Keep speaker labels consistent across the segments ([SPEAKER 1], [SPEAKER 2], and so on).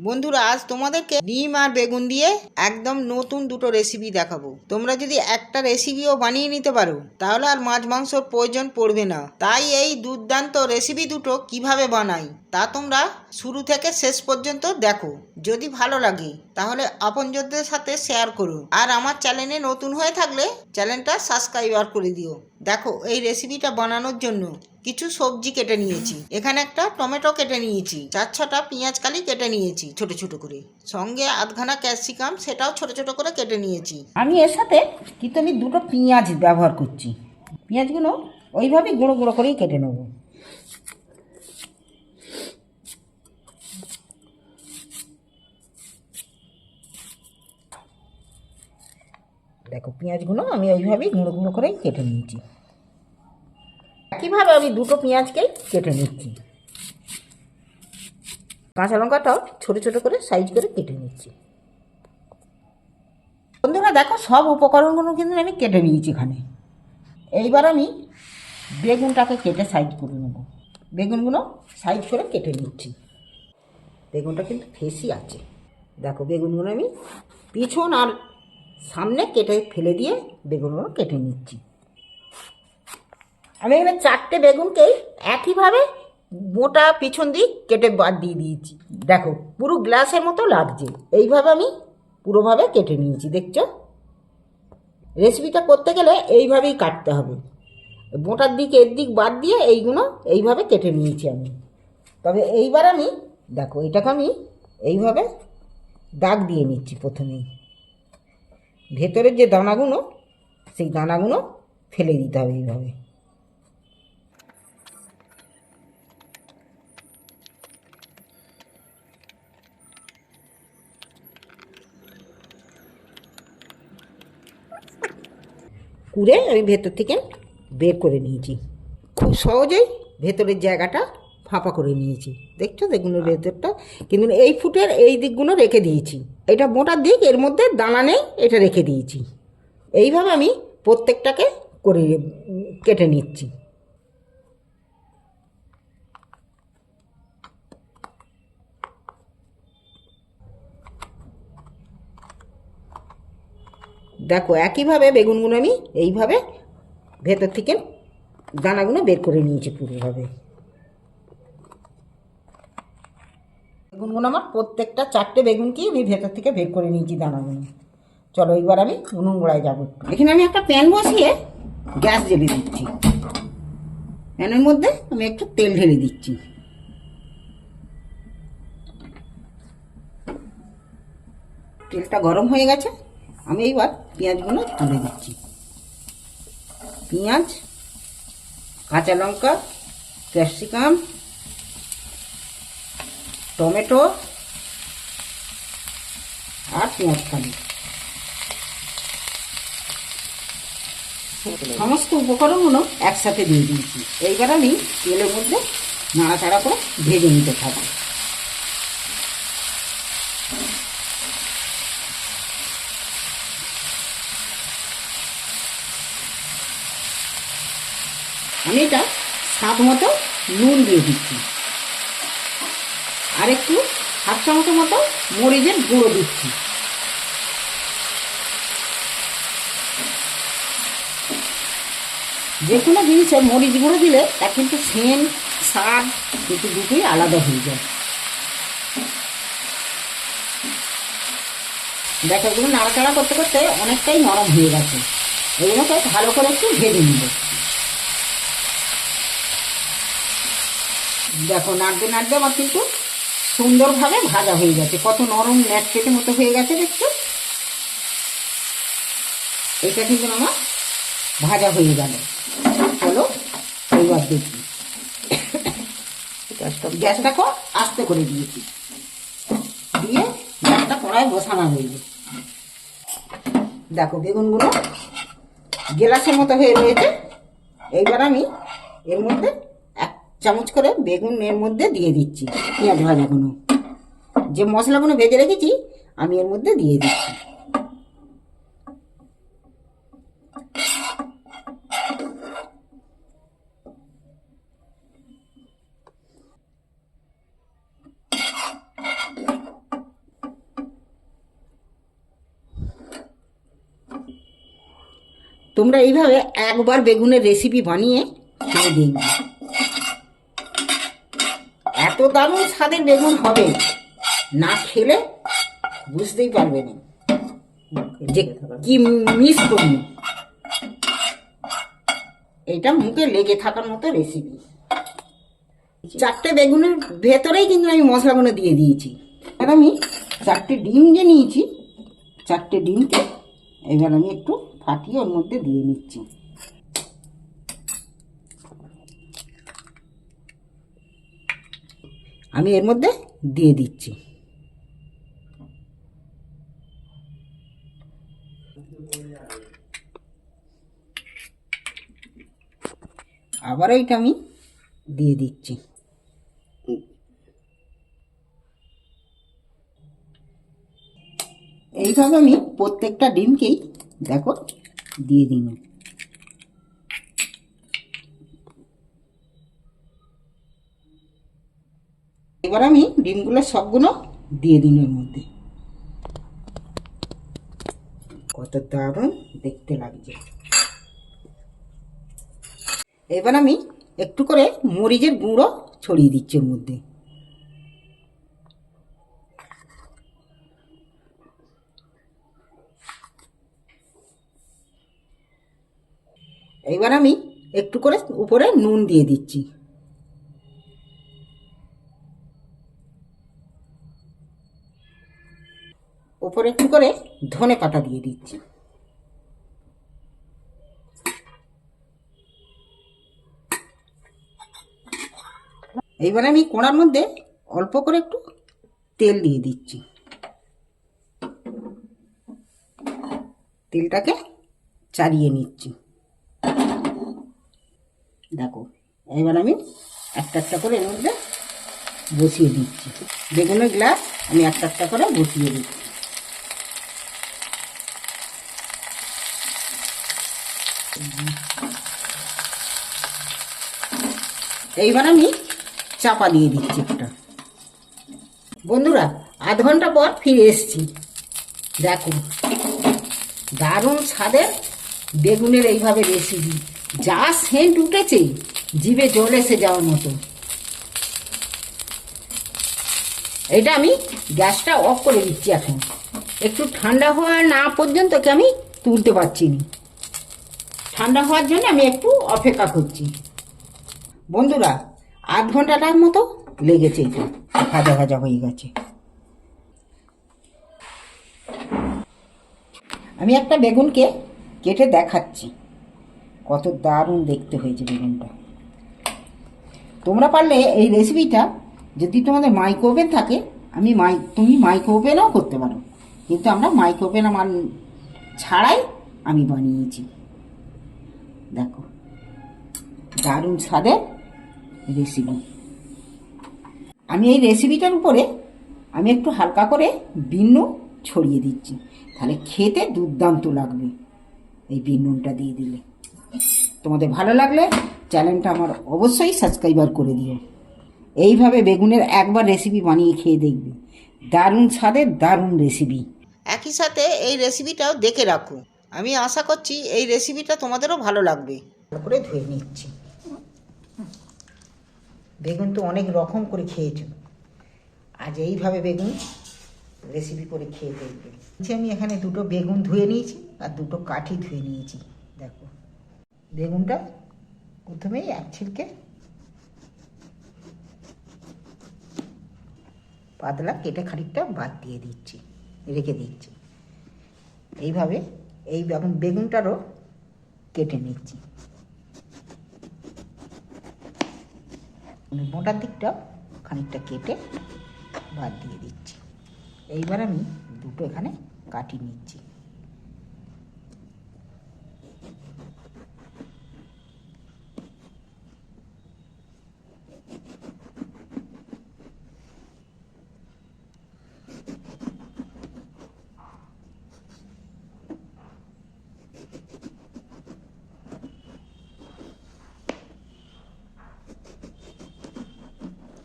[SPEAKER 1] বন্ধুরা, আজ তোমাদেরকে ডিম আর বেগুন দিয়ে একদম নতুন দুটো রেসিপি দেখাবো। তোমরা যদি একটা রেসিপিও বানিয়ে নিতে পারো, তাহলে আর মাছ মাংসর প্রয়োজন পড়বে না। তাই এই দুর্দান্ত রেসিপি দুটো কীভাবে বানাই, তা তোমরা শুরু থেকে শেষ পর্যন্ত দেখো। যদি ভালো লাগে, তাহলে আপনজনদের সাথে শেয়ার করো। আর আমার চ্যানেলে নতুন হয়ে থাকলে চ্যানেলটা সাবস্ক্রাইবার করে দিও। দেখো, এই রেসিপিটা বানানোর জন্য কিছু সবজি কেটে নিয়েছি। এখানে একটা টমেটো কেটে নিয়েছি। চার ছটা পেঁয়াজ কালি কেটে নিয়েছি ছোট ছোট করে। সঙ্গে আধখানা ক্যাপসিকাম, সেটাও ছোট ছোট করে কেটে নিয়েছি।
[SPEAKER 2] আমি এর সাথে কিন্তু আমি দুটো পেঁয়াজ ব্যবহার করছি। পেঁয়াজগুলো ওইভাবেই গুঁড়ো গুঁড়ো করেই কেটে নেব। দেখো, পেঁয়াজগুলো আমি ওইভাবেই গুঁড়ো গুঁড়ো করেই কেটে নিয়েছি। একইভাবে আমি দুটো পেঁয়াজকেই কেটে নিচ্ছি? কাঁচা লঙ্কাটাও ছোটো ছোটো করে সাইজ করে কেটে নিচ্ছি। বন্ধুরা, দেখো, সব উপকরণগুলো কিন্তু আমি কেটে নিয়েছি এখানে। এইবার আমি বেগুনটাকে কেটে সাইজ করে নেব। বেগুনগুলো সাইজ করে কেটে নিচ্ছি। বেগুনটা কিন্তু ফেসি আছে। দেখো, বেগুনগুলো আমি পিছন আর সামনে কেটে ফেলে দিয়ে বেগুনগুলো কেটে নিচ্ছি। আমি এখানে চারটে বেগুনকেই একইভাবে মোটা পিছন দিক কেটে বাদ দিয়ে দিয়েছি। দেখো, পুরো গ্লাসের মতো লাগছে। এইভাবে আমি পুরোভাবে কেটে নিয়েছি, দেখছ? রেসিপিটা করতে গেলে এইভাবেই কাটতে হবে। মোটার দিক, এর দিক বাদ দিয়ে এইগুলো এইভাবে কেটে নিয়েছি আমি। তবে এইবার আমি, দেখো, এটাকে আমি এইভাবে দাগ দিয়ে নিচ্ছি প্রথমেই। ভেতরের যে দানাগুলো, সেই দানাগুলো ফেলে দিতে হবে এইভাবে। কুড়ে আমি ভেতর থেকে বের করে নিয়েছি। খুব সহজেই ভেতরের জায়গাটা ফাঁপা করে নিয়েছি। দেখছ? দেখুন ভেতরটা। কিন্তু এই ফুটের এই দিকগুলো রেখে দিয়েছি। এটা মোটার দিক এর মধ্যে দানা নেই এটা রেখে দিয়েছি। এইভাবে আমি প্রত্যেকটাকে করে কেটে নিচ্ছি। দেখো একইভাবে বেগুনগুলো আমি এইভাবে ভেতর থেকে দানাগুলো বের করে নিয়েছি পুরোভাবে। বেগুনগুলো আমার, প্রত্যেকটা চারটে বেগুনকেই আমি ভেতর থেকে বের করে নিয়েছি দানাগুলো চলো এবার আমি উনুন গোড়ায় যাব এখানে আমি একটা প্যান বসিয়ে গ্যাস জ্বেলে দিচ্ছি। প্যানের মধ্যে আমি একটু তেল ঢেলে দিচ্ছি। তেলটা গরম হয়ে গেছে, আমি এইবার পেঁয়াজগুলো তুলে দিচ্ছি। পেঁয়াজ, কাঁচা লঙ্কা, ক্যাপসিকাম টমেটো আর পেঁয়াজ কালি। সমস্ত উপকরণগুলো একসাথে দিয়ে দিয়েছি। এইবার আমি তেলের মধ্যে নাড়াচাড়া করে ভেজে নিতে থাকব। আমি এটা স্বাদ মতো নুন দিয়ে দিচ্ছি। আর একটু হাফ চামচ মতো মরিচের গুঁড়ো দিচ্ছি। যে কোনো জিনিসে মরিচ গুঁড়ো দিলে তা কিন্তু সেন স্বাদ দুটো দুটোই আলাদা হয়ে যায়। দেখো, এগুলো নাড়াচাড়া করতে করতে অনেকটাই নরম হয়ে গেছে। এগুলোকে ভালো করে একটু ভেজে নিব। দেখো, নাড়তে নাড়তে আমার কিন্তু সুন্দরভাবে ভাজা হয়ে গেছে। কত নরম ন্যাটকেটের মতো হয়ে গেছে দেখছ? এটা কিন্তু আমার ভাজা হয়ে গেল। চলো, এইবার দেখি। গ্যাসটাকে আস্তে করে দিয়েছি। দিয়ে গ্যাসটা কড়াই বসানো হয়েছে দেখো বেগুনগুলো গেলাসের মতো হয়ে রয়েছে। এইবার আমি এর মধ্যে চামচ করে বেগুন এর মধ্যে দিয়ে দিচ্ছি, পেঁয়াজ ভাজাগুলো যে মশলাগুলো ভেজে রেখেছি, আমি এর মধ্যে দিয়ে দিচ্ছি। তোমরা এইভাবে একবার বেগুনের রেসিপি বানিয়ে খেয়ে দেখবে। দারুণ স্বাদের বেগুন হবে। না খেলে বুঝতেই পারবে না। যে কি মিস করবি। এটা মুখে লেগে থাকার মতো রেসিপি চারটে বেগুনের ভেতরেই কিন্তু আমি মশলাগুলো দিয়ে দিয়েছি। আর আমি চারটে ডিম যে নিয়েছি, চারটে ডিমকে এবার আমি একটু ফাটিয়ে ওর মধ্যে দিয়ে নিচ্ছি। আমি এর মধ্যে দিয়ে দিচ্ছি। আবার এইটা আমি দিয়ে দিচ্ছি। এইভাবে আমি প্রত্যেকটা ডিমকেই, দেখো, দিয়ে দিন এবার আমি ডিমগুলো সবগুলো দিয়ে দিন এর মধ্যে। কত দারুণ দেখতে লাগছে। এবার আমি একটু করে মরিচের গুঁড়ো ছড়িয়ে দিচ্ছি ওর মধ্যে। এবার আমি একটু করে উপরে নুন দিয়ে দিচ্ছি। উপরে একটু করে ধনে পাতা দিয়ে দিচ্ছি। এইবার আমি কোড়ার মধ্যে অল্প করে একটু তেল দিয়ে দিচ্ছি। তেলটাকে চালিয়ে নিচ্ছি। দেখো এবার আমি একটা একটা করে এর মধ্যে বসিয়ে দিচ্ছি। বেগুনের গ্লাস আমি একটা একটা করে বসিয়ে দিচ্ছি। এইবার আমি চাপা দিয়ে দিচ্ছি একটা। বন্ধুরা, আধ ঘণ্টা পর ফিরে এসেছি। দেখো, দারুণ স্বাদের বেগুনের এইভাবে রেসিপি যা সেন্ট উঠেছে, জিভে জল এসে যাওয়ার মতো। এটা আমি গ্যাসটা অফ করে দিচ্ছি এখন। একটু ঠান্ডা হওয়া না পর্যন্ত আমি তুলতে পারছি না। ঠান্ডা হওয়ার জন্য আমি একটু অপেক্ষা করছি। বন্ধুরা, আধ ঘন্টাটার মতো লেগেছে ভাজা ভাজা হয়ে গেছে। আমি একটা বেগুনকে কেটে দেখাচ্ছি। কত দারুণ দেখতে হয়েছে বেগুনটা। তোমরা পারলে এই রেসিপিটা যদি তোমাদের মাইক্রো ওভেন থাকে, আমি মাই, তুমি মাইক্রো ওভেনও করতে পারো। কিন্তু আমরা মাইক্রো ওভেন আমার ছাড়াই আমি বানিয়েছি। দেখো, দারুণ স্বাদের রেসিপি আমি এই রেসিপিটার উপরে আমি একটু হালকা করে বিন্নু ছড়িয়ে দিচ্ছি। তাহলে খেতে দুর্দান্ত লাগবে এই বিন্নুনটা দিয়ে দিলে। তোমাদের ভালো লাগলে চ্যানেলটা আমার অবশ্যই সাবস্ক্রাইবার করে দিও। এইভাবে বেগুনের একবার রেসিপি বানিয়ে খেয়ে দেখবে। দারুণ স্বাদের দারুণ রেসিপি
[SPEAKER 1] একই সাথে এই রেসিপিটাও দেখে রাখো। আমি আশা করছি এই রেসিপিটা তোমাদেরও ভালো লাগবে।
[SPEAKER 2] ভালো করে ধুয়ে নিচ্ছি। বেগুন তো অনেক রকম করে খেয়েছো। আজ এইভাবে বেগুন রেসিপি করে খেয়ে দেখবে। আমি এখানে দুটো বেগুন ধুয়ে নিয়েছি আর দুটো কাঠি ধুয়ে নিয়েছি, দেখো। বেগুনটা প্রথমেই এক ছিলকে পাতলা কেটে খানিকটা বাদ দিয়ে দিচ্ছি, রেখে দিচ্ছি। এইভাবে এই বেগুন বেগুনটারও কেটে নিচ্ছি। মোটার দিকটা খানিকটা কেটে বাদ দিয়ে দিচ্ছি। এইবার আমি দুটো এখানে কাটি নিচ্ছি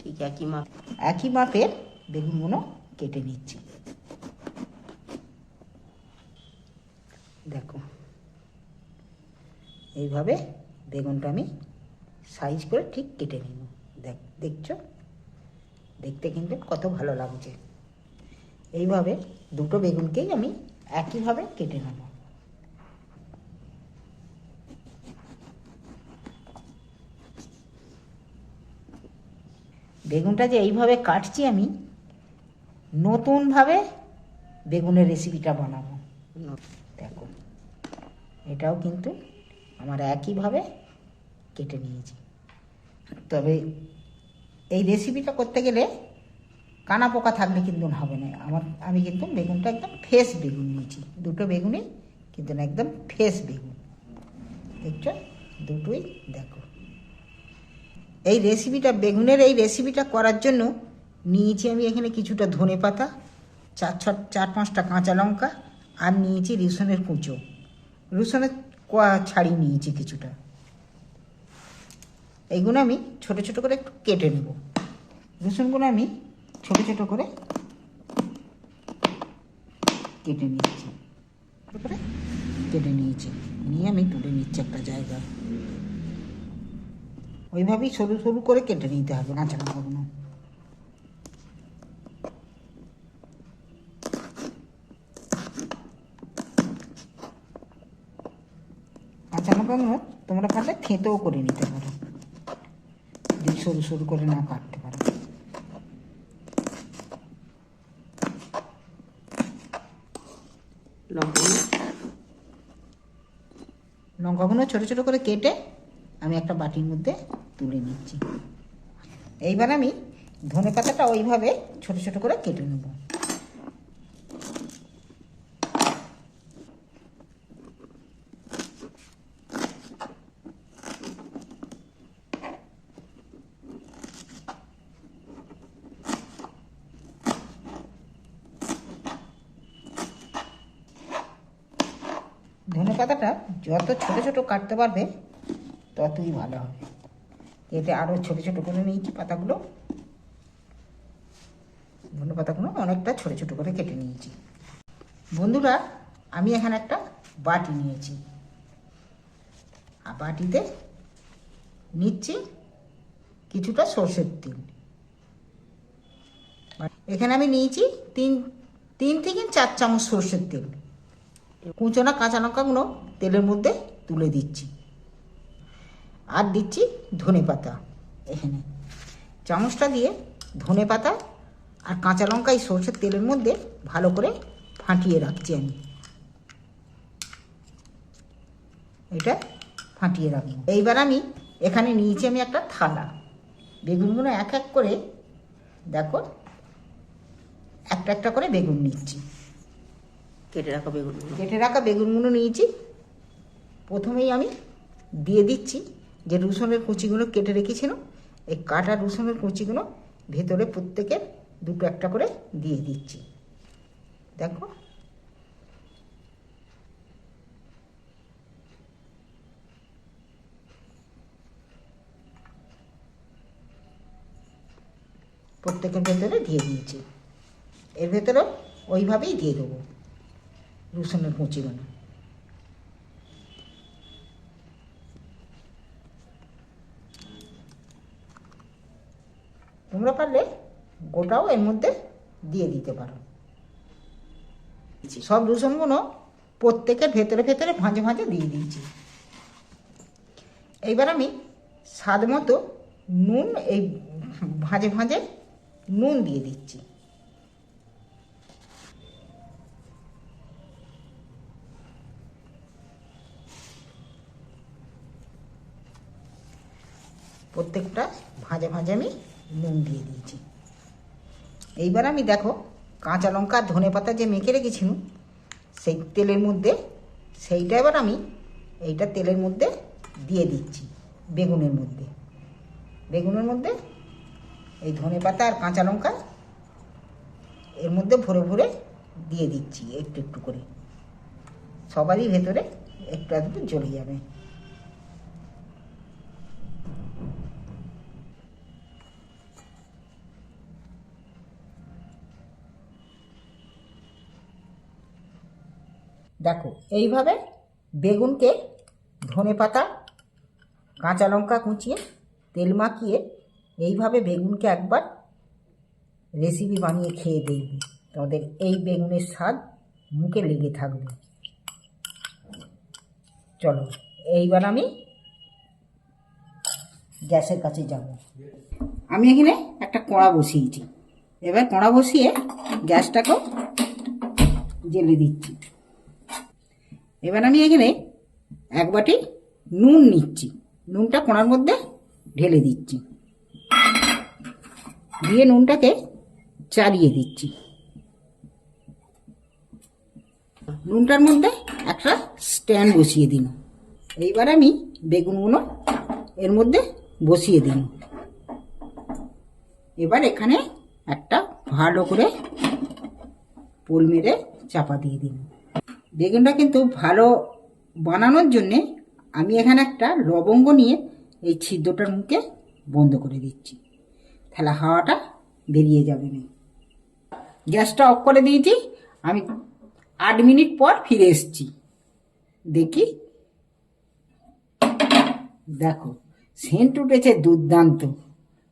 [SPEAKER 1] ঠিক একই মাপ।
[SPEAKER 2] একই মাপের বেগুনগুলো কেটে নিচ্ছি। দেখো, এইভাবে বেগুনটা আমি সাইজ করে ঠিক কেটে নিব। দেখ, দেখছ? দেখতে কিন্তু কত ভালো লাগছে। এইভাবে দুটো বেগুনকেই আমি একইভাবে কেটে নেব। বেগুনটা যে এইভাবে কাটছি আমি, নতুনভাবে বেগুনের রেসিপিটা বানাবো। দেখো, এটাও কিন্তু আমার একইভাবে কেটে নিয়েছি। তবে এই রেসিপিটা করতে গেলে কানা পোকা থাকলে কিন্তু হবে না। আমার, আমি কিন্তু বেগুনটা একদম ফ্রেশ বেগুন নিয়েছি। দুটো বেগুনই কিন্তু না একদম ফ্রেশ বেগুন। দেখছ? দুটোই দেখো। এই রেসিপিটা বেগুনের এই রেসিপিটা করার জন্য নিয়েছি আমি এখানে কিছুটা ধনে পাতা চার ছ, চার পাঁচটা কাঁচা লঙ্কা আর নিয়েছি রসুনের কুঁচো। রসুনের ছাড়িয়ে নিয়েছি কিছুটা। এইগুলো আমি ছোট ছোট করে একটু কেটে নেব। রসুনগুলো আমি ছোট ছোট করে কেটে নিয়েছি। ছোট করে কেটে নিয়েছি। নিয়ে আমি তুলে নিচ্ছি একটা জায়গায়। ওইভাবেই সরু সরু করে কেটে নিতে হবে কাঁচা লঙ্কাগুলো কাঁচা লঙ্কাগুলো তোমরা পারলে থেঁতেও করে নিতে পারো। যদি সরু সরু করে না কাটতে পারো।
[SPEAKER 1] লঙ্কাগুলো
[SPEAKER 2] লঙ্কাগুলো ছোটো ছোটো করে কেটে আমি একটা বাটির মধ্যে তুলে নিচ্ছি। এইবার আমি ধনে পাতাটা ওইভাবে ছোটো ছোটো করে কেটে নেব। ধনে পাতাটা যত ছোট ছোট কাটতে পারবে, ততই ভালো হবে। এতে আরও ছোট ছোট করে নিয়েছি পাতাগুলো? ধনে পাতাগুলো অনেকটা ছোট ছোট করে কেটে নিয়েছি। বন্ধুরা, আমি এখানে একটা বাটি নিয়েছি। আর বাটিতে নিচ্ছি কিছুটা সর্ষের তেল। এখানে আমি নিয়েছি তিন তিন থেকে চার চামচ সর্ষের তেল। কুচনা কাঁচা লঙ্কাগুলো তেলের মধ্যে তুলে দিচ্ছি। আর দিচ্ছি ধনে পাতা। এখানে চামচটা দিয়ে ধনে পাতা আর কাঁচা লঙ্কা এই সর্ষের তেলের মধ্যে ভালো করে ফাটিয়ে রাখছি আমি। এটা ফাটিয়ে রাখব। এইবার আমি এখানে নিয়েছি আমি একটা থালা। বেগুনগুলো এক এক করে দেখো একটা একটা করে বেগুন নিচ্ছি।
[SPEAKER 1] কেটে রাখা বেগুন
[SPEAKER 2] কেটে রাখা বেগুনগুলো নিয়েছি। প্রথমেই আমি দিয়ে দিচ্ছি যে রসুনের কুচিগুলো কেটে রেখেছিলাম, এই কাটা রসুনের কুচিগুলো ভেতরে প্রত্যেকের দুটো একটা করে দিয়ে দিচ্ছি। দেখো। প্রত্যেকের ভেতরে দিয়ে দিয়েছি। এর ভেতরে ওইভাবেই দিয়ে দেবো রসুনের কুচিগুলো। তোমরা পারলে গোটাও এর মধ্যে দিয়ে দিতে পারো। সব রসুনগুলো প্রত্যেকের ভেতরে ভেতরে ভাঁজে ভাঁজে দিয়ে দিয়েছি এইবার আমি স্বাদ মতো নুন এই ভাঁজে ভাঁজে নুন দিয়ে দিচ্ছি। প্রত্যেকটা ভাঁজে ভাঁজে আমি নুন দিয়ে দিয়েছি। এইবার আমি দেখো, কাঁচা লঙ্কা, ধনে পাতা যে মেখে রেখেছিলাম, সেই তেলের মধ্যে, সেইটা এবার আমি এইটা তেলের মধ্যে দিয়ে দিচ্ছি, বেগুনের মধ্যে। বেগুনের মধ্যে এই ধনে পাতা আর কাঁচা লঙ্কা এর মধ্যে ভরে ভরে দিয়ে দিচ্ছি, একটু একটু করে। সবারই ভেতরে একটু একটু জ্বলে যাবে। দেখো, এইভাবে বেগুনকে ধনে পাতা, কাঁচা লঙ্কা কুচিয়ে তেল মাখিয়ে এইভাবে বেগুনকে একবার রেসিপি বানিয়ে খেয়ে দেখবে। তোমাদের এই বেগুনের স্বাদ মুখে লেগে থাকবে। চলো, এইবার আমি গ্যাসের কাছে যাব। আমি এখানে একটা কড়া বসিয়েছি। এবার কড়া বসিয়ে গ্যাসটাকেও জেলে দিচ্ছি। এবার আমি এখানে এক বাটি নুন নিচ্ছি। নুনটা কড়ার মধ্যে ঢেলে দিচ্ছি। দিয়ে নুনটাকে চালিয়ে দিচ্ছি। নুনটার মধ্যে একটা স্ট্যান্ড বসিয়ে দিন এইবার আমি বেগুনগুলো এর মধ্যে বসিয়ে দিন এবার এখানে একটা ভালো করে পোল মেরে চাপা দিয়ে দিন বেগুনটা কিন্তু ভালো বানানোর জন্যে আমি এখানে একটা লবঙ্গ নিয়ে এই ছিদ্রটার মুখে বন্ধ করে দিচ্ছি। তাহলে হাওয়াটা বেরিয়ে যাবে না। গ্যাসটা অফ করে দিয়েছি। আমি আট মিনিট পর ফিরে এসেছি। দেখি। দেখো, সেন্ট উঠেছে দুর্দান্ত।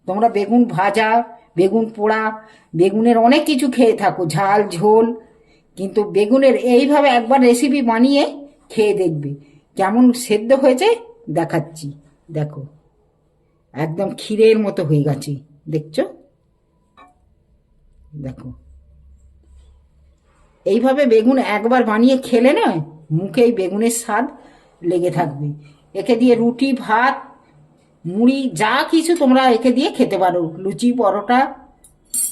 [SPEAKER 2] তোমরা বেগুন ভাজা, বেগুন পোড়া, বেগুনের অনেক কিছু খেয়ে থাকো, ঝাল, ঝোল। কিন্তু বেগুনের এইভাবে একবার রেসিপি বানিয়ে খেয়ে দেখবে। কেমন সেদ্ধ হয়েছে দেখাচ্ছি। দেখো, একদম ক্ষীরের মতো হয়ে গেছে, দেখছ? দেখো, এইভাবে বেগুন একবার বানিয়ে খেলে না মুখেই বেগুনের স্বাদ লেগে থাকবে। একে দিয়ে রুটি, ভাত, মুড়ি, যা কিছু তোমরা একে দিয়ে খেতে পারো, লুচি, পরোটা